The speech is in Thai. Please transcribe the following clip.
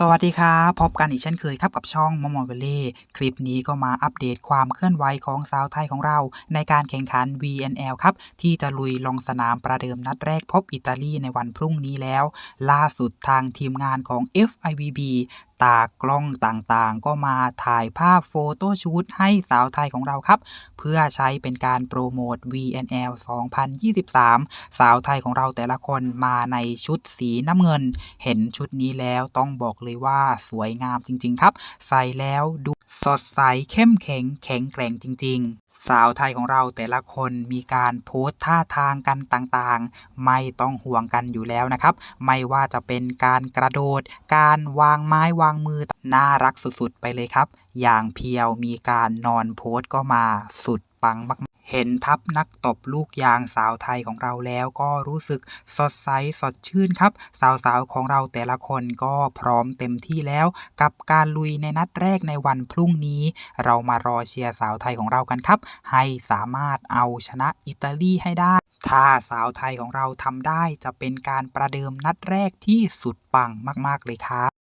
สวัสดีครับ พบกันอีกเช่นเคยครับกับช่องมอมอเวเล่คลิปนี้ก็มาอัปเดตความเคลื่อนไหวของสาวไทยของเรา ในการแข่งขัน VNL ครับ ที่จะลุยลงสนามประเดิมนัดแรกพบอิตาลีในวันพรุ่งนี้แล้ว ล่าสุดทางทีมงานของ FIVB ตากล้องต่างๆ ก็มาถ่ายภาพโฟโต้ชูตให้สาวไทยของเราครับ เพื่อใช้เป็นการโปรโมท VNL 2023 สาวไทยของเราแต่ละคนมาในชุดสีน้ำเงิน เห็นชุดนี้แล้วต้องบอกเลยว่าสวยงามจริง ๆ ครับ ใส่แล้วดู สดใสเข้มแข็งแข็งแกร่งจริง ๆ สาวไทยของเราแต่ละคนมีการโพสท่าทางกันต่างๆ ไม่ต้องห่วงกันอยู่แล้วนะครับ ไม่ว่าจะเป็นการกระโดด การวางไม้วางมือน่ารักสุดๆ ไปเลยครับ อย่างเพียวมีการนอนโพสก็มาสุดปังมาก เห็นทัพนักตบลูกยางสาวไทยของเราแล้วก็รู้สึกสดใสสดชื่นครับ สาวๆของเราแต่ละคนก็พร้อมเต็มที่แล้ว กับการลุยในนัดแรกในวันพรุ่งนี้ เรามารอเชียร์สาวไทยของเรากันครับ ให้สามารถเอาชนะอิตาลีให้ได้ ถ้าสาวไทยของเราทำได้จะเป็นการประเดิมนัดแรกที่สุดปังมากๆเลยครับ